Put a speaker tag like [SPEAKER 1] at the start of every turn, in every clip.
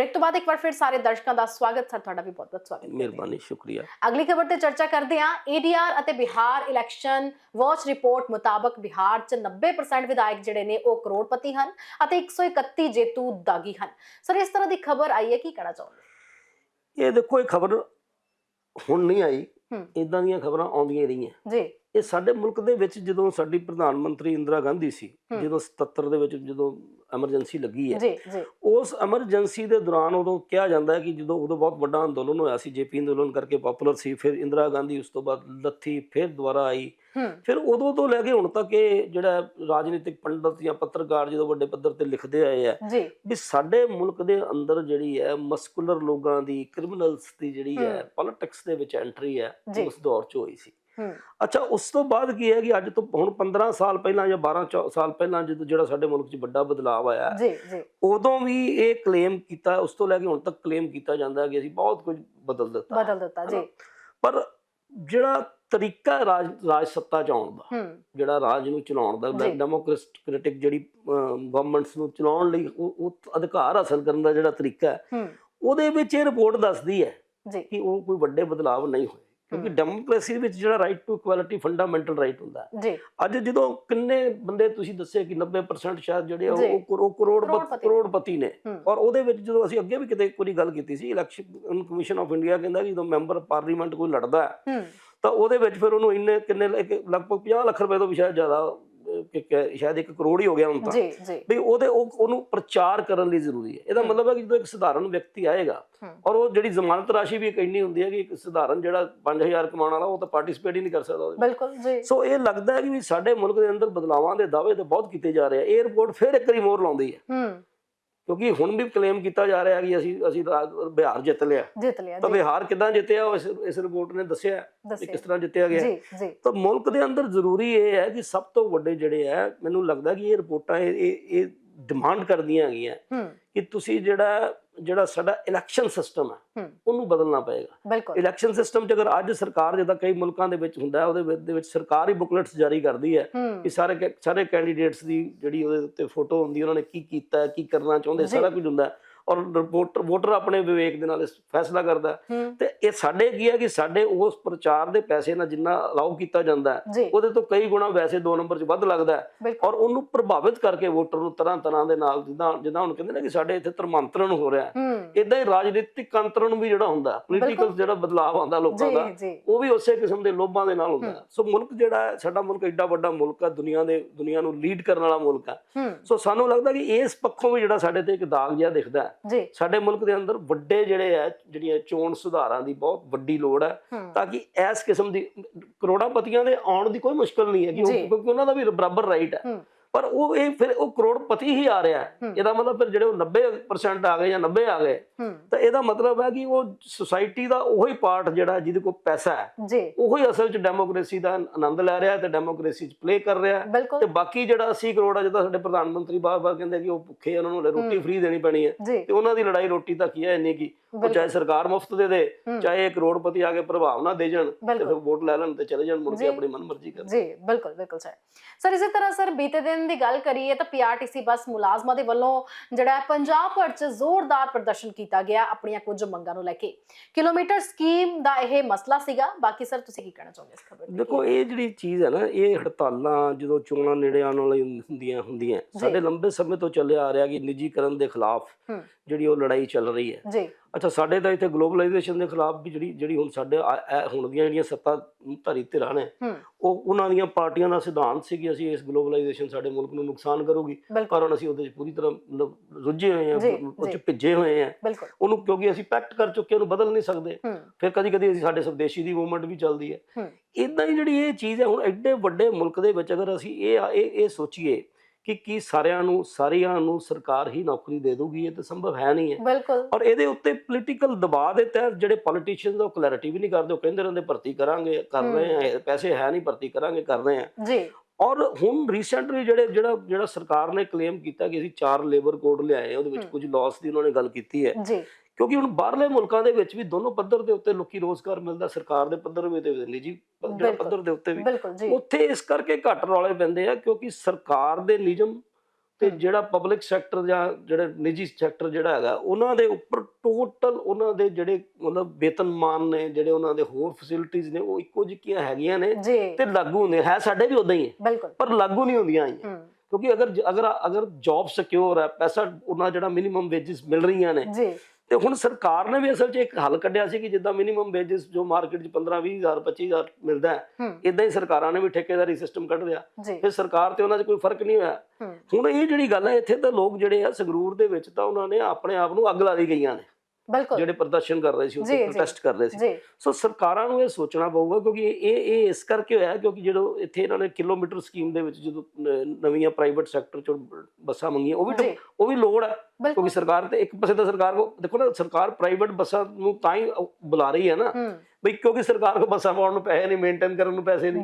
[SPEAKER 1] Break ਤੋਂ ਬਾਅਦ ਇੱਕ ਵਾਰ ਫਿਰ ਸਾਰੇ ਦਰਸ਼ਕਾਂ ਦਾ ਸਵਾਗਤ ਸਰ ਤੁਹਾਡਾ ਵੀ ਬਹੁਤ ਬਹੁਤ ਸਵਾਗਤ।
[SPEAKER 2] ਮਿਹਰਬਾਨੀ ਸ਼ੁਕਰੀਆ।
[SPEAKER 1] ਅਗਲੀ ਖਬਰ ਤੇ ਚਰਚਾ ਕਰਦੇ ਹਾਂ। ਏਡੀਆਰ ਅਤੇ ਬਿਹਾਰ ਇਲੈਕਸ਼ਨ ਵਾਚ ਰਿਪੋਰਟ ਮੁਤਾਬਕ ਬਿਹਾਰ 'ਚ 90% ਵਿਧਾਇਕ ਜਿਹੜੇ ਨੇ ਉਹ ਕਰੋੜਪਤੀ ਹਨ ਅਤੇ 131 ਜੇਤੂ ਦਾਗੀ ਹਨ। ਸਰ ਇਸ ਤਰ੍ਹਾਂ ਦੀ ਖਬਰ ਆਈ ਹੈ ਕੀ ਕਹਿਣਾ ਚਾਹੋਗੇ?
[SPEAKER 2] ਇਹ ਦੇਖੋ ਇਹ ਖਬਰ ਹੁਣ ਨਹੀਂ ਆਈ। ਇਦਾਂ ਦੀਆਂ ਖਬਰਾਂ ਆਉਂਦੀਆਂ ਰਹੀਆਂ।
[SPEAKER 1] ਜੀ।
[SPEAKER 2] ਇਹ ਸਾਡੇ ਮੁਲਕ ਦੇ ਵਿੱਚ ਜਦੋਂ ਸਾਡੀ ਪ੍ਰਧਾਨ ਮੰਤਰੀ ਇੰਦਰਾ ਗਾਂਧੀ ਸੀ। ਜਦੋਂ 77 ਦੇ ਵਿੱਚ ਜਦੋਂ ਐਮਰਜੈਂਸੀ ਲੱਗੀ ਹੈ
[SPEAKER 1] ਜੀ ਜੀ
[SPEAKER 2] ਉਸ ਐਮਰਜੈਂਸੀ ਦੇ ਦੌਰਾਨ ਉਦੋਂ ਕਿਹਾ ਜਾਂਦਾ ਹੈ ਕਿ ਜਦੋਂ ਉਦੋਂ ਬਹੁਤ ਵੱਡਾ ਅੰਦੋਲਨ ਹੋਇਆ ਸੀ ਜੇਪੀ ਅੰਦੋਲਨ ਕਰਕੇ ਪਪੂਲਰ ਸੀ ਫਿਰ ਇੰਦਰਾ ਗਾਂਧੀ ਉਸ ਤੋਂ ਬਾਅਦ ਲੱਥੀ ਫਿਰ ਦੁਬਾਰਾ ਆਈ ਫਿਰ ਉਦੋਂ ਤੋਂ ਲੈ ਕੇ ਹੁਣ ਤੱਕ ਇਹ ਜਿਹੜਾ ਰਾਜਨੀਤਿਕ ਪੰਡਤ ਜਾਂ ਪੱਤਰਕਾਰ ਜਦੋਂ ਵੱਡੇ ਪੱਧਰ ਤੇ ਲਿਖਦੇ ਆਏ ਆ ਵੀ ਸਾਡੇ ਮੁਲਕ ਦੇ ਅੰਦਰ ਜਿਹੜੀ ਹੈ ਮਸਕੂਲਰ ਲੋਕਾਂ ਦੀ ਕ੍ਰਿਮੀਨਲਸ ਦੀ ਜਿਹੜੀ ਹੈ। ਪੋਲਿਟਿਕਸ ਦੇ ਵਿੱਚ ਐਂਟਰੀ ਹੈ। ਉਸ ਦੌਰ 'ਚ ਹੋਈ ਸੀ ਅੱਛਾ ਉਸ ਤੋਂ ਬਾਅਦ ਕੀ ਹੈ ਕਿ ਅੱਜ ਤੋਂ ਹੁਣ 15 ਸਾਲ ਪਹਿਲਾਂ ਜਾਂ 12 ਚੌ- ਸਾਲ ਪਹਿਲਾਂ ਜਦੋਂ ਜਿਹੜਾ ਸਾਡੇ ਮੁਲਕ 'ਚ ਵੱਡਾ ਬਦਲਾਅ ਆਇਆ
[SPEAKER 1] ਜੀ ਜੀ।
[SPEAKER 2] ਉਦੋਂ ਵੀ ਇਹ ਕਲੇਮ ਕੀਤਾ ਉਸ ਤੋਂ ਲੈ ਕੇ ਹੁਣ ਤੱਕ ਕਲੇਮ ਕੀਤਾ ਜਾਂਦਾ ਹੈ ਕਿ ਅਸੀਂ ਬਹੁਤ ਕੁਝ ਬਦਲ ਦਿੱਤਾ।
[SPEAKER 1] ਬਦਲ ਦਿੱਤਾ ਜੀ।
[SPEAKER 2] ਪਰ ਜਿਹੜਾ ਤਰੀਕਾ ਰਾਜ ਰਾਜ ਸੱਤਾ 'ਚ ਆਉਣ ਦਾ ਜਿਹੜਾ ਰਾਜ ਨੂੰ ਚਲਾਉਣ ਦਾ। ਡੈਮੋਕ੍ਰੈਟਿਕ ਜਿਹੜੀ ਗਵਰਨਮੈਂਟਸ ਨੂੰ ਚਲਾਉਣ ਲਈ ਉਹ ਅਧਿਕਾਰ ਹਾਸਲ ਕਰਨ ਦਾ ਜਿਹੜਾ ਤਰੀਕਾ ਹੈ
[SPEAKER 1] ਹੂੰ।
[SPEAKER 2] ਉਹਦੇ ਵਿੱਚ ਇਹ ਰਿਪੋਰਟ ਦੱਸਦੀ ਹੈ
[SPEAKER 1] ਜੀ।
[SPEAKER 2] ਕਿ ਉਹ ਕੋਈ ਵੱਡੇ ਬਦਲਾਅ ਨਹੀਂ ਹੋਏ। ਕਿਉਂਕਿ। ਡੈਮੋਕ੍ਰੇਸੀ ਵਿੱਚ ਜਿਹੜਾ right to equality fundamental right ਹੁੰਦਾ
[SPEAKER 1] ਜੀ
[SPEAKER 2] ਅੱਜ ਜਦੋਂ ਕਿੰਨੇ ਬੰਦੇ ਤੁਸੀਂ ਦੱਸੇ ਕਿ 90% ਸ਼ਾਇਦ ਜਿਹੜੇ। ਉਹ ਕਰੋ- ਕਰੋੜਪਤੀ
[SPEAKER 1] ਕਰੋੜਪਤੀ।
[SPEAKER 2] ਨੇ ਔਰ ਉਹਦੇ ਵਿੱਚ ਜਦੋਂ ਅਸੀਂ ਅੱਗੇ ਵੀ ਕਿਤੇ ਕੋਈ ਗੱਲ ਕੀਤੀ ਸੀ ਇਲੈਕਸ਼ਨ ਕਮਿਸ਼ਨ ਆਫ ਇੰਡੀਆ ਕਹਿੰਦਾ ਕਿ ਜਦੋਂ ਮੈਂਬਰ ਪਾਰਲੀਮੈਂਟ ਕੋਈ ਲੜਦਾ ਹੈ ਤਾਂ ਉਹਦੇ ਵਿੱਚ ਫਿਰ ਉਹਨੂੰ ਇੰਨੇ ਕਿੰਨੇ ਲਗਭਗ 50 ਲੱਖ ਰੁਪਏ ਤੋਂ ਵੀ ਸ਼ਾਇਦ ਜ਼ਿਆਦਾ ਸ਼ਾਇਦ 1 ਕਰੋੜ ਹੀ ਹੋ ਗਿਆ ਹੁਣ ਤਾਂ। ਵੀ ਉਹਦੇ ਉਹ ਉਹਨੂੰ ਪ੍ਰਚਾਰ ਕਰਨ ਲਈ ਜ਼ਰੂਰੀ ਹੈ। ਇਹਦਾ। ਮਤਲਬ ਹੈ ਕਿ ਜਦੋਂ ਇੱਕ ਸਧਾਰਨ ਵਿਅਕਤੀ ਆਏਗਾ। ਔਰ ਉਹ ਜਿਹੜੀ ਜ਼ਮਾਨਤ ਰਾਸ਼ੀ ਵੀ ਇੰਨੀ ਹੁੰਦੀ ਹੈ ਕਿ ਇੱਕ ਸਧਾਰਨ ਜਿਹੜਾ 5000 ਕਮਾਉਣ ਵਾਲਾ ਉਹ ਤਾਂ ਪਾਰਟਿਸਿਪੇਟ ਹੀ ਨਹੀਂ ਕਰ ਸਕਦਾ।
[SPEAKER 1] ਬਿਲਕੁਲ ਜੀ।
[SPEAKER 2] ਸੋ ਇਹ ਲੱਗਦਾ ਹੈ ਕਿ ਸਾਡੇ ਮੁਲਕ ਦੇ ਅੰਦਰ ਬਦਲਾਵਾਂ ਦੇ ਦਾਅਵੇ ਤਾਂ ਬਹੁਤ ਕੀਤੇ ਜਾ ਰਹੇ ਆ। ਇਹ ਰਿਪੋਰਟ ਫਿਰ ਇੱਕ ਵਾਰੀ ਮੋਰ ਲਾਉਂਦੀ ਹੈ।
[SPEAKER 1] ਹੂੰ।
[SPEAKER 2] ਕਿਉਂਕਿ ਹੁਣ ਵੀ ਕਲੇਮ ਕੀਤਾ ਜਾ ਰਿਹਾ ਕਿ ਅਸੀਂ ਅਸੀਂ ਬਿਹਾਰ ਜਿੱਤ ਲਿਆ।
[SPEAKER 1] ਜਿੱਤ ਲਿਆ
[SPEAKER 2] ਤਾਂ ਬਿਹਾਰ ਕਿਦਾਂ ਜਿੱਤਿਆ ਇਸ ਇਸ ਰਿਪੋਰਟ ਨੇ ਦੱਸਿਆ ਕਿ ਕਿਸ ਤਰ੍ਹਾਂ ਜਿੱਤਿਆ ਗਿਆ।
[SPEAKER 1] ਜੀ ਜੀ।
[SPEAKER 2] ਤਾਂ ਮੁਲਕ ਦੇ ਅੰਦਰ ਜ਼ਰੂਰੀ ਇਹ ਹੈ ਕਿ ਸਭ ਤੋਂ ਵੱਡੇ ਜਿਹੜੇ ਹੈ ਮੈਨੂੰ ਲੱਗਦਾ ਕਿ ਇਹ ਰਿਪੋਰਟਾਂ ਇਹ ਇਹ ਡਿਮਾਂਡ ਕਰਦੀਆਂ ਹੈਗੀਆਂ ਕਿ ਤੁਸੀਂ ਜਿਹੜਾ ਜਿਹੜਾ ਸਾਡਾ ਇਲੈਕਸ਼ਨ ਸਿਸਟਮ ਹੈ। ਉਹਨੂੰ ਬਦਲਣਾ ਪਏਗਾ। ਇਲੈਕਸ਼ਨ ਸਿਸਟਮ 'ਚ ਅਗਰ ਅੱਜ ਸਰਕਾਰ ਜਿੱਦਾਂ ਕਈ ਮੁਲਕਾਂ ਦੇ ਵਿੱਚ ਹੁੰਦਾ ਉਹਦੇ ਦੇ ਵਿੱਚ ਸਰਕਾਰ ਹੀ ਬੁਕਲੇਟਸ ਜਾਰੀ ਕਰਦੀ ਹੈ ਕਿ ਸਾਰੇ ਸਾਰੇ ਕੈਂਡੀਡੇਟਸ ਦੀ ਜਿਹੜੀ ਉਹਦੇ ਉੱਤੇ ਫੋਟੋ ਹੁੰਦੀ ਉਹਨਾਂ ਨੇ ਕੀ ਕੀਤਾ ਕੀ ਕਰਨਾ ਚਾਹੁੰਦੇ। ਸਾਰਾ ਕੁਝ ਹੁੰਦਾ। ਹੈ। ਔਰ ਰਿਪੋਰਟਰ ਵੋਟਰ ਆਪਣੇ ਵਿਵੇਕ ਦੇ ਨਾਲ ਫੈਸਲਾ ਕਰਦਾ ਤੇ ਇਹ ਸਾਡੇ ਕੀ ਹੈ ਕਿ ਸਾਡੇ ਉਸ ਪ੍ਰਚਾਰ ਦੇ ਪੈਸੇ ਨਾਲ ਜਿੰਨਾ ਅਲਾਉ ਕੀਤਾ ਜਾਂਦਾ ਉਹਦੇ ਤੋਂ ਕਈ ਗੁਣਾ ਵੈਸੇ ਦੋ ਨੰਬਰ 'ਚ ਵੱਧ ਲੱਗਦਾ ਔਰ ਉਹਨੂੰ ਪ੍ਰਭਾਵਿਤ ਕਰਕੇ ਵੋਟਰ ਨੂੰ ਤਰ੍ਹਾਂ ਤਰ੍ਹਾਂ ਦੇ ਨਾਲ ਜਿੱਦਾਂ ਜਿੱਦਾਂ ਹੁਣ ਕਹਿੰਦੇ ਨੇ ਕਿ ਸਾਡੇ ਇੱਥੇ ਧਰਮਾਂਤਰਨ ਹੋ ਰਿਹਾ ਇਦਾਂ ਹੀ। ਰਾਜਨੀਤਿਕ ਅੰਤਰਨ ਵੀ ਜਿਹੜਾ ਹੁੰਦਾ ਪੋਲੀਟੀਕਲ। ਜਿਹੜਾ ਬਦਲਾਅ ਆਉਂਦਾ ਲੋਕਾਂ ਦਾ ਉਹ ਵੀ ਉਸੇ ਕਿਸਮ ਦੇ ਲੋਭਾਂ ਦੇ ਨਾਲ ਹੁੰਦਾ। ਸੋ ਮੁਲਕ ਜਿਹੜਾ ਸਾਡਾ ਮੁਲਕ ਐਡਾ ਵੱਡਾ ਮੁਲਕ ਹੈ ਦੁਨੀਆ ਦੇ ਦੁਨੀਆ ਨੂੰ ਲੀਡ ਕਰਨ ਵਾਲਾ ਮੁਲਕ ਹੂੰ। ਸੋ ਸਾਨੂੰ ਲੱਗਦਾ ਕਿ ਇਸ ਪੱਖੋਂ ਵੀ ਜਿਹੜਾ ਸਾਡੇ ਤੇ ਇੱਕ ਦਾਗ ਜਿਹਾ ਦਿਖਦਾ ਹੈ।
[SPEAKER 1] ਜੀ।
[SPEAKER 2] ਸਾਡੇ ਮੁਲਕ ਦੇ ਅੰਦਰ ਵੱਡੇ ਜਿਹੜੇ ਹੈ ਜਿਹੜੀਆਂ ਚੋਣ ਸੁਧਾਰਾਂ ਦੀ ਬਹੁਤ ਵੱਡੀ ਲੋੜ ਹੈ। ਤਾਂ ਕਿ ਇਸ ਕਿਸਮ ਦੀ ਕਰੋੜਾਪਤੀਆਂ ਦੇ ਆਉਣ ਦੀ ਕੋਈ ਮੁਸ਼ਕਲ ਨਹੀਂ ਹੈ। ਕਿਉਂਕਿ ਉਹਨਾਂ ਦਾ ਵੀ ਬਰਾਬਰ ਰਾਈਟ ਹੂੰ। ਪਰ ਉਹ ਇਹ ਫਿਰ ਉਹ ਕਰੋੜਪਤੀ ਹੀ ਆ ਰਿਹਾ। ਇਹਦਾ ਮਤਲਬ ਫਿਰ ਜਿਹੜੇ ਉਹ 90% ਆ ਗਏ ਜਾਂ 90 ਆ ਗਏ ਤਾਂ ਇਹਦਾ ਮਤਲਬ ਹੈ ਕਿ ਉਹ ਸੁਸਾਇਟੀ ਦਾ ਉਹੀ ਪਾਰਟ ਜਿਹੜਾ ਜਿਹਦੇ ਕੋਲ ਪੈਸਾ ਹੈ ਉਹੀ ਅਸਲ 'ਚ ਡੈਮੋਕ੍ਰੇਸੀ ਦਾ ਆਨੰਦ ਲੈ ਰਿਹਾ ਤੇ ਡੈਮੋਕ੍ਰੇਸੀ 'ਚ ਪਲੇ ਕਰ ਰਿਹਾ ਤੇ ਬਾਕੀ ਜਿਹੜਾ 80 ਕਰੋੜ ਆ ਜਿਹਦਾ ਸਾਡੇ ਪ੍ਰਧਾਨ ਮੰਤਰੀ ਬਾਰ-ਬਾਰ ਕਹਿੰਦੇ ਕਿ ਉਹ ਭੁੱਖੇ ਉਹਨਾਂ ਨੂੰ ਰੋਟੀ। ਫ੍ਰੀ ਦੇਣੀ ਪੈਣੀ ਹੈ ਤੇ ਉਹਨਾਂ ਦੀ ਲੜਾਈ ਰੋਟੀ ਤੱਕ ਹੀ ਹੈ ਇੰਨੀ ਕੀ ਉਹ। ਚਾਹੇ ਸਰਕਾਰ ਮੁਫਤ ਦੇ ਦੇ। ਚਾਹੇ ਇਹ ਕਰੋੜਪਤੀ ਆ ਕੇ ਪ੍ਰਭਾਵ ਨਾ ਦੇ ਜਾਣ ਤੇ। ਫਿਰ ਵੋਟ ਲੈ ਲੈਣ ਤੇ ਚਲੇ ਜਾਣ ਮੁੜ। ਕੇ ਆਪਣੀ ਮਨਮਰਜ਼ੀ ਕਰਨ
[SPEAKER 1] ਜੀ ਬਿਲਕੁਲ ਬਿਲਕੁਲ ਸਰ ਸਰ ਇਸੇ ਤਰ੍ਹਾਂ ਸਰ ਬੀਤੇ ਦਿਨ ਦੀ ਗੱਲ ਕਰੀਏ ਤਾਂ ਪੀਆਰਟੀਸੀ ਬੱਸ ਮੁਲਾਜ਼ਮਾਂ ਦੇ ਵੱਲੋਂ ਜਿਹੜਾ ਪੰਜਾਬ ਭਰ 'ਚ ਜ਼ੋਰਦਾਰ ਪ੍ਰਦਰਸ਼ਨ ਕੀਤਾ ਗਿਆ ਆਪਣੀਆਂ ਕੁਝ ਮੰਗਾਂ ਨੂੰ ਲੈ ਕੇ। ਕਿਲੋਮੀਟਰ ਸਕੀਮ ਦਾ ਇਹ ਮਸਲਾ ਸੀਗਾ। ਬਾਕੀ ਸਰ ਤੁਸੀਂ ਕੀ ਕਹਿਣਾ ਚਾਹੋਗੇ ਇਸ ਖਬਰ ਤੇ
[SPEAKER 2] ਦੇਖੋ ਇਹ ਜਿਹੜੀ ਚੀਜ਼ ਹੈ ਨਾ ਇਹ ਹੜਤਾਲਾਂ ਜਦੋਂ ਚੋਣਾਂ ਨੇੜੇ ਆਉਣ ਵਾਲੀ ਹੁੰਦੀਆਂ ਹੁੰਦੀਆਂ ਸਾਡੇ ਲੰਬੇ ਸਮੇਂ ਤੋਂ ਚੱਲਿਆ ਆ ਰਿਹਾ ਕਿ ਨਿੱਜੀਕਰਨ ਦੇ ਖਿਲਾਫ ਜਿਹੜੀ ਉਹ ਲੜਾਈ ਚੱਲ ਰਹੀ ਹੈ।
[SPEAKER 1] ਜੀ।
[SPEAKER 2] ਅੱਛਾ ਸਾਡੇ ਤਾਂ ਇੱਥੇ ਗਲੋਬਲਾਈਜੇਸ਼ਨ ਦੇ ਖਿਲਾਫ ਵੀ ਜਿਹੜੀ ਜਿਹੜੀ ਹੁਣ ਸਾਡੇ ਆ- ਇਹ ਹੁਣ ਦੀਆਂ ਜਿਹੜੀਆਂ ਸੱਤਾ ਧਾਰੀ ਧਿਰਾਂ ਨੇ
[SPEAKER 1] ਹੂੰ।
[SPEAKER 2] ਉਹ ਉਹਨਾਂ ਦੀਆਂ ਪਾਰਟੀਆਂ ਦਾ ਸਿਧਾਂਤ ਸੀ ਕਿ ਅਸੀਂ ਇਸ ਗਲੋਬਲਾਈਜੇਸ਼ਨ ਸਾਡੇ ਮੁਲਕ ਨੂੰ ਨੁਕਸਾਨ ਕਰੂਗੀ।
[SPEAKER 1] ਬਿਲਕੁਲ।
[SPEAKER 2] ਕਾਰਨ ਅਸੀਂ ਉਹਦੇ 'ਚ ਪੂਰੀ ਤਰ੍ਹਾਂ ਮਤਲਬ ਰੁੱਝੇ ਹੋਏ
[SPEAKER 1] ਜੀ,
[SPEAKER 2] ਹਾਂ ਉਹ 'ਚ
[SPEAKER 1] ਜੀ।
[SPEAKER 2] ਭਿੱਜੇ ਹੋਏ ਹਾਂ।
[SPEAKER 1] ਬਿਲਕੁਲ।
[SPEAKER 2] ਉਹਨੂੰ ਕਿਉਂਕਿ ਅਸੀਂ ਪੈਕਟ ਕਰ ਚੁੱਕੇ ਉਹਨੂੰ ਬਦਲ ਨਹੀਂ ਸਕਦੇ।
[SPEAKER 1] ਹੂੰ।
[SPEAKER 2] ਫਿਰ ਕਦੀ ਕਦੀ ਅਸੀਂ ਸਾਡੇ ਸਵਦੇਸ਼ੀ ਦੀ ਮੂਵਮੈਂਟ ਵੀ ਚੱਲਦੀ ਹੈ।
[SPEAKER 1] ਹੂੰ।
[SPEAKER 2] ਇਦਾਂ ਹੀ ਜਿਹੜੀ ਇਹ ਚੀਜ਼ ਹੈ ਹੁਣ ਐਡੇ ਵੱਡੇ ਮੁਲਕ ਦੇ ਵਿੱਚ ਅਗਰ ਅਸੀਂ ਇਹ ਇਹ ਇਹ ਸੋਚੀਏ ਕਿ ਕੀ ਸਾਰਿਆਂ ਨੂੰ ਸਾਰਿਆਂ ਨੂੰ ਸਰਕਾਰ ਹੀ ਨੌਕਰੀ ਦੇ ਦੂਗੀ ਇਹ ਤਾਂ ਸੰਭਵ ਹੈ ਨਹੀਂ ਹੈ।
[SPEAKER 1] ਬਿਲਕੁਲ।
[SPEAKER 2] ਔਰ ਇਹਦੇ ਉੱਤੇ ਪੋਲੀਟੀਕਲ ਦਬਾਅ ਦੇ ਤਹਿਤ ਜਿਹੜੇ ਪੋਲੀਟੀਸ਼ੀਅਨਸ ਉਹ ਕਲੈਰਿਟੀ ਵੀ ਨਹੀਂ ਕਰਦੇ ਉਹ ਕਹਿੰਦੇ ਰਹਿੰਦੇ ਭਰਤੀ ਕਰਾਂਗੇ ਕਰ ਰਹੇ ਆ ਪੈਸੇ ਹੈ ਨਹੀਂ ਭਰਤੀ ਕਰਾਂਗੇ ਕਰ ਰਹੇ ਆ
[SPEAKER 1] ਜੀ।
[SPEAKER 2] ਔਰ ਹੁਣ ਰੀਸੈਂਟਲੀ ਜਿਹੜੇ ਜਿਹੜਾ ਜਿਹੜਾ ਸਰਕਾਰ ਨੇ ਕਲੇਮ ਕੀਤਾ ਕਿ ਅਸੀਂ ਚਾਰ ਲੇਬਰ ਕੋਡ ਲਿਆਏ ਉਹਦੇ ਵਿੱਚ। ਕੁਝ ਲਾਸ ਦੀ ਉਹਨਾਂ ਨੇ ਗੱਲ ਕੀਤੀ ਹੈ।
[SPEAKER 1] ਜੀ।
[SPEAKER 2] ਕਿਉਂਕਿ ਹੁਣ ਬਾਹਰਲੇ ਮੁਲਕਾਂ ਦੇ ਵਿੱਚ ਵੀ ਦੋਨੋਂ ਪੱਧਰ ਦੇ ਉੱਤੇ ਲੋਕੀ ਰੋਜ਼ਗਾਰ ਮਿਲਦਾ ਸਰਕਾਰ ਦੇ ਪੱਧਰ ਵੀ ਤੇ ਨਿੱਜੀ। ਪੱਧਰ ਦੇ ਉੱਤੇ ਵੀ। ਉੱਥੇ ਇਸ ਕਰਕੇ ਘੱਟ ਰੌਲੇ ਪੈਂਦੇ ਆ ਕਿਉਂਕਿ ਸਰਕਾਰ ਦੇ ਨਿਯਮ ਤੇ। ਜਿਹੜਾ ਪਬਲਿਕ ਸੈਕਟਰ ਜਾਂ ਜਿਹੜਾ ਨਿੱਜੀ ਸੈਕਟਰ ਜਿਹੜਾ ਹੈਗਾ ਉਹਨਾਂ ਦੇ ਉੱਪਰ ਟੋਟਲ ਉਹਨਾਂ ਦੇ ਜਿਹੜੇ ਮਤਲਬ ਵੇਤਨਮਾਨ ਨੇ ਜਿਹੜੇ ਉਹਨਾਂ ਦੇ ਹੋਰ ਫੈਸਿਲਿਟੀਆਂ ਨੇ ਉਹ ਇੱਕੋ ਜਿਹੀਆਂ ਹੈਗੀਆਂ ਨੇ ਤੇ ਲਾਗੂ ਹੁੰਦੇ ਹੈ ਸਾਡੇ ਵੀ ਉਦਾਂ ਹੀ ਪਰ ਲਾਗੂ ਨਹੀਂ ਹੁੰਦੀਆਂ ਆਈਆਂ। ਕਿਉਂਕਿ ਅਗਰ ਅਗਰ ਅਗਰ ਜੌਬ ਸਿਕਿਉਰ ਹੈ ਪੈਸਾ ਉਹਨਾਂ ਜਿਹੜਾ ਮਿਨੀਮਮ ਵੇਜਸ ਮਿਲ ਰਹੀਆਂ ਨੇ ਤੇ ਹੁਣ ਸਰਕਾਰ ਨੇ ਵੀ ਅਸਲ 'ਚ ਇੱਕ ਹੱਲ ਕੱਢਿਆ ਸੀ ਕਿ ਜਿੱਦਾਂ ਮਿਨੀਮਮ ਵੇਜਸ ਜੋ ਮਾਰਕੀਟ 'ਚ 15 20000 25000 ਮਿਲਦਾ ਹੈ ਇਦਾਂ ਹੀ ਸਰਕਾਰਾਂ ਨੇ ਵੀ ਠੇਕੇਦਾਰੀ ਸਿਸਟਮ ਕੱਢ ਲਿਆ। ਫਿਰ ਸਰਕਾਰ ਤੇ ਉਹਨਾਂ 'ਚ ਕੋਈ ਫ਼ਰਕ ਨਹੀਂ ਹੋਇਆ। ਹੁਣ ਇਹ ਜਿਹੜੀ ਗੱਲ ਹੈ ਇੱਥੇ ਤਾਂ ਲੋਕ ਜਿਹੜੇ ਆ ਸੰਗਰੂਰ ਦੇ ਵਿੱਚ ਤਾਂ ਉਹਨਾਂ ਨੇ ਆਪਣੇ ਆਪ ਨੂੰ ਅੱਗ ਲਾ ਲਈ ਗਈਆਂ ਨੇ।
[SPEAKER 1] ਬਿਲਕੁਲ।
[SPEAKER 2] ਜਿਹੜੇ ਪ੍ਰਦਰਸ਼ਨ ਕਰ ਰਹੇ ਸੀ ਉੱਥੇ। ਪ੍ਰੋਟੈਸਟ ਕਰ ਰਹੇ ਸੀ। ਸੋ ਸਰਕਾਰਾਂ ਨੂੰ ਇਹ ਸੋਚਣਾ ਪਊਗਾ ਕਿਉਂਕਿ ਇਹ ਇਹ ਇਸ ਕਰਕੇ ਹੋਇਆ ਕਿਉਂਕਿ ਜਦੋਂ ਇੱਥੇ ਇਹਨਾਂ ਨੇ ਕਿਲੋਮੀਟਰ ਸਕੀਮ ਦੇ ਵਿੱਚ ਜਦੋਂ ਨਵੀਆਂ ਪ੍ਰਾਈਵੇਟ ਸੈਕਟਰ ਚੋਂ ਬੱਸਾਂ ਮੰਗੀਆਂ ਉਹ ਵੀ ਉਹ ਵੀ ਲੋੜ ਹੈ। ਕਿਉਂਕਿ ਸਰਕਾਰ ਤੇ ਇੱਕ ਪਾਸੇ ਤਾਂ ਸਰਕਾਰ ਕੋ ਦੇਖੋ ਨਾ ਸਰਕਾਰ ਪ੍ਰਾਈਵੇਟ ਬੱਸਾਂ ਨੂੰ ਤਾਂ ਹੀ ਬੁਲਾ ਰਹੀ ਹੈ ਨਾ। ਬਈ ਕਿਉਂਕਿ ਸਰਕਾਰ ਕੋ ਬੱਸਾਂ ਪਾਉਣ ਨੂੰ ਪੈਸੇ ਨਹੀਂ ਮੇਨਟੇਨ ਕਰਨ ਨੂੰ ਪੈਸੇ ਨਹੀਂ।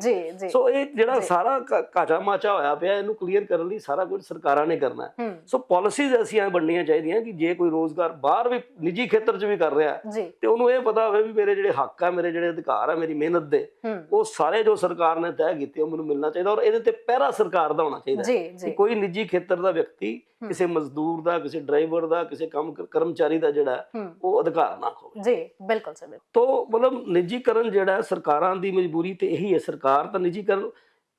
[SPEAKER 2] ਸੋ ਇਹ ਜਿਹੜਾ। ਸਾਰਾ ਕਾਚਾ ਮਾਚਾ ਹੋਇਆ ਪਿਆ ਇਹਨੂੰ ਕਲੀਅਰ ਕਰਨ ਲਈ ਸਾਰਾ ਕੁਝ ਸਰਕਾਰਾਂ ਨੇ ਕਰਨਾ ਹੈ। ਸੋ ਪਾਲਿਸੀਜ਼ ਐਸੀਆਂ ਬਣਨੀਆਂ ਚਾਹੀਦੀਆਂ ਕਿ ਜੇ ਕੋਈ ਰੋਜ਼ਗਾਰ ਬਾਹਰ ਵੀ ਨਿੱਜੀ ਖੇਤਰ 'ਚ ਵੀ ਕਰ ਰਿਹਾ ਤੇ ਉਹਨੂੰ ਇਹ ਪਤਾ ਹੋਵੇ ਵੀ ਮੇਰੇ ਜਿਹੜੇ ਹੱਕ ਆ ਮੇਰੇ ਜਿਹੜੇ ਅਧਿਕਾਰ ਆ ਮੇਰੀ ਮਿਹਨਤ ਦੇ ਉਹ ਸਾਰੇ ਜੋ ਸਰਕਾਰ ਨੇ ਤੈਅ ਕੀਤੇ ਉਹ ਮੈਨੂੰ ਮਿਲਣਾ ਚਾਹੀਦਾ ਔਰ ਇਹਦੇ ਤੇ ਪਹਿਰਾ ਸਰਕਾਰ ਦਾ ਹੋਣਾ ਚਾਹੀਦਾ ਕਿ ਕੋਈ ਨਿੱਜੀ ਖੇਤਰ ਦਾ ਵਿਅਕਤੀ। ਕਿਸੇ ਮਜ਼ਦੂਰ ਦਾ ਕਿਸੇ ਡਰਾਈਵਰ ਦਾ ਕਿਸੇ ਕੰਮ ਕਰਮਚਾਰੀ ਦਾ ਜਿਹੜਾ ਉਹ ਅਧਿਕਾਰ ਨਾ ਖੋਵੇ
[SPEAKER 1] ਜੀ ਬਿਲਕੁਲ ਸਰ
[SPEAKER 2] ਤੋ ਮਤਲਬ ਨਿੱਜੀਕਰਨ ਜਿਹੜਾ ਸਰਕਾਰਾਂ ਦੀ ਮਜਬੂਰੀ ਤੇ ਇਹੀ ਹੈ। ਸਰਕਾਰ ਤਾਂ ਨਿੱਜੀਕਰਨ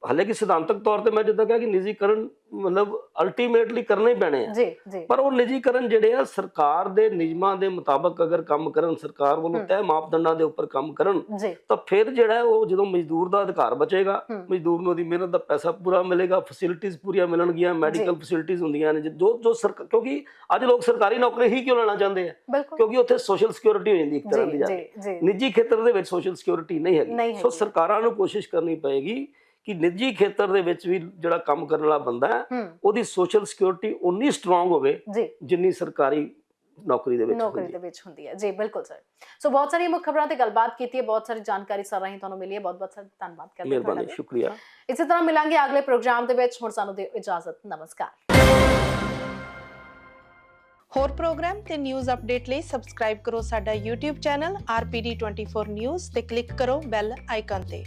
[SPEAKER 2] ਹਾਲਾਂਕਿ ਸਿਧਾਂਤਕ ਤੌਰ ਤੇ ਮੈਂ ਜਿੱਦਾਂ ਕਿਹਾ ਕਿ ਨਿੱਜੀਕਰਨ ਮਤਲਬ ਅਲਟੀਮੇਟਲੀ ਕਰਨੇ ਹੀ ਪੈਣੇ ਆ।
[SPEAKER 1] ਜੀ ਜੀ।
[SPEAKER 2] ਪਰ ਉਹ ਨਿੱਜੀਕਰਨ ਜਿਹੜੇ ਆ ਸਰਕਾਰ ਦੇ ਨਿਯਮਾਂ ਦੇ ਮੁਤਾਬਕ ਅਗਰ ਕੰਮ ਕਰਨ ਸਰਕਾਰ ਵੱਲੋਂ। ਤੈਅ ਮਾਪਦੰਡਾਂ ਦੇ ਉੱਪਰ ਕੰਮ ਕਰਨ ਤਾਂ ਫਿਰ ਜਿਹੜਾ ਉਹ ਜਦੋਂ ਮਜ਼ਦੂਰ ਦਾ ਅਧਿਕਾਰ ਬਚੇਗਾ। ਮਜ਼ਦੂਰ ਨੂੰ ਉਹਦੀ ਮਿਹਨਤ ਦਾ ਪੈਸਾ ਪੂਰਾ ਮਿਲੇਗਾ ਫੈਸਿਲਿਟੀਆਂ ਪੂਰੀਆਂ ਮਿਲਣਗੀਆਂ ਮੈਡੀਕਲ ਫੈਸਿਲਿਟੀਆਂ ਹੁੰਦੀਆਂ ਨੇ ਜੋ ਜੋ ਕਿਉਂਕਿ ਅੱਜ ਲੋਕ ਸਰਕਾਰੀ ਨੌਕਰੀ ਹੀ ਕਿਉਂ ਲੈਣਾ ਚਾਹੁੰਦੇ ਆ? ਕਿਉਂਕਿ ਉੱਥੇ ਸੋਸ਼ਲ ਸਿਕਿਉਰਿਟੀ ਹੋ ਜਾਂਦੀ ਇੱਕ ਤਰ੍ਹਾਂ ਦੀ
[SPEAKER 1] ਜੀ
[SPEAKER 2] ਨਿੱਜੀ ਖੇਤਰ ਦੇ ਵਿੱਚ ਸੋਸ਼ਲ ਸਿਕਿਉਰਿਟੀ ਨਹੀਂ ਹੈਗੀ। ਸੋ। ਸਰਕਾਰਾਂ ਨੂੰ ਕੋਸ਼ਿਸ਼ ਕਰਨੀ ਪਏਗੀ ਕਿ ਨਿੱਜੀ ਖੇਤਰ ਦੇ ਵਿੱਚ ਵੀ ਜਿਹੜਾ ਕੰਮ ਕਰਨ ਵਾਲਾ ਬੰਦਾ ਹੈ ਉਹਦੀ ਸੋਸ਼ਲ ਸਿਕਿਉਰਿਟੀ ਉਨੀ ਸਟਰੋਂਗ ਹੋਵੇ ਜਿੰਨੀ ਸਰਕਾਰੀ ਨੌਕਰੀ ਦੇ ਵਿੱਚ
[SPEAKER 1] ਨੌਕਰੀ
[SPEAKER 2] ਹੁੰਦੀ
[SPEAKER 1] ਦੇ
[SPEAKER 2] ਹੈ।
[SPEAKER 1] ਵਿੱਚ ਹੁੰਦੀ ਹੈ। ਜੀ ਬਿਲਕੁਲ ਸਰ ਸੋ ਬਹੁਤ ਸਾਰੀ ਮੁੱਖ ਖਬਰਾਂ ਤੇ ਗੱਲਬਾਤ ਕੀਤੀ ਹੈ ਬਹੁਤ ਸਾਰੀ ਜਾਣਕਾਰੀ ਸਰ ਰਾਹੀਂ ਤੁਹਾਨੂੰ ਮਿਲੀ ਹੈ ਬਹੁਤ ਬਹੁਤ ਸਾਰਾ ਧੰਨਵਾਦ ਕਰਦੇ ਹਾਂ
[SPEAKER 2] ਮਿਹਰਬਾਨੀ ਸ਼ੁਕਰੀਆ।
[SPEAKER 1] ਇਸੇ ਤਰ੍ਹਾਂ ਮਿਲਾਂਗੇ ਅਗਲੇ ਪ੍ਰੋਗਰਾਮ ਦੇ ਵਿੱਚ ਹੁਣ ਸਾਨੂੰ ਦਿਓ ਇਜਾਜ਼ਤ। ਨਮਸਕਾਰ।
[SPEAKER 3] ਹੋਰ ਪ੍ਰੋਗਰਾਮ ਤੇ ਨਿਊਜ਼ ਅਪਡੇਟ ਲਈ ਸਬਸਕ੍ਰਾਈਬ ਕਰੋ ਸਾਡਾ YouTube ਚੈਨਲ RPD24 News ਤੇ ਕਲਿੱਕ ਕਰੋ ਬੈਲ ਆਈਕਨ ਤੇ।